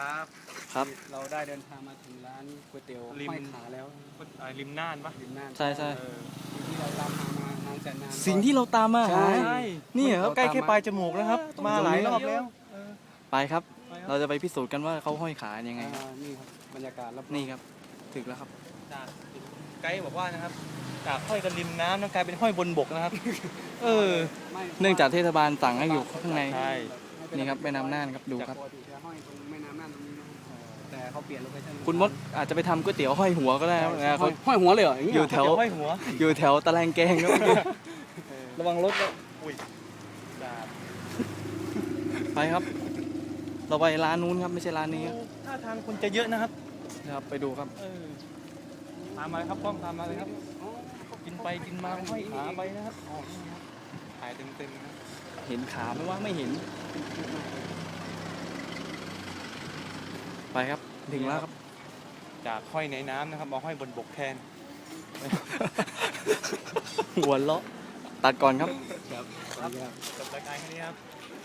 ครับครับ เราได้เดินทางมาถึงร้านก๋วยเตี๋ยวริม ห้อยขาแล้วอ่าริมน่านปะริมน่านใช่ใช่ เออสิ่งที่เราตามหามานานแสนนาน สิ่งที่เราตามมาใช่หาใช่ นี่เหรอครับใกล้แค่ปลายจมูกกนะนะคครัรับบมาหลายรอบแล้วไปครับ ไปครับเราจะไปพิสูจน์กันว่าเขาห้อยขายังไงอ่านี่ครับบรรยากาศรอบๆนี่ครับ ถึงแล้วครับ จากไกด์บอกว่านะครับ จากห้อยกันริมน้ำนะกลายเป็นห้อยบนบกนะครับ เออ ไม่เนื่องจากเทศบาลสั่งให้อยู่ข้างใน ใช่ นี่ครับแม่น้ำน่านครับดูครับปกติจะห้อยตรงแม่น้ำน่านตรงนี้นะครับแต่เขาเปลี่ยนโลเคชั่นคุณมดอาจจะไปทำก๋วยเตี๋ยวห้อยหัวก็ได้ครับนะห้เขาอยห้อยหัวเลยเหรออย่างงี้อยู่เหรอแถวเดี๋ยวห้อยหัว อยู่แถวตะแลงแกงครับระวังรถนะอุ้ยจากไปครับ เราไปร้านนู้นครับไม่ใช่ร้านนี้ครับท่าทางคนจะเยอะนะครับนะครับไปดูครับ เออตามมาเลยครับกล้องตามมาเลยครับ กินไปกินมาห้อยขาไปนะครับอ๋อนี่ครับ ถ่ายเต็มๆนะครับเห็นขาไหมว่าไม่เห็น ไปครับ ถึงแล้วครับ จากห้อยในน้ำนะครับมาห้อยบนบกแทน หัวเลาะตัดก่อนครับ ครับจบรายการแค่นี้ครับ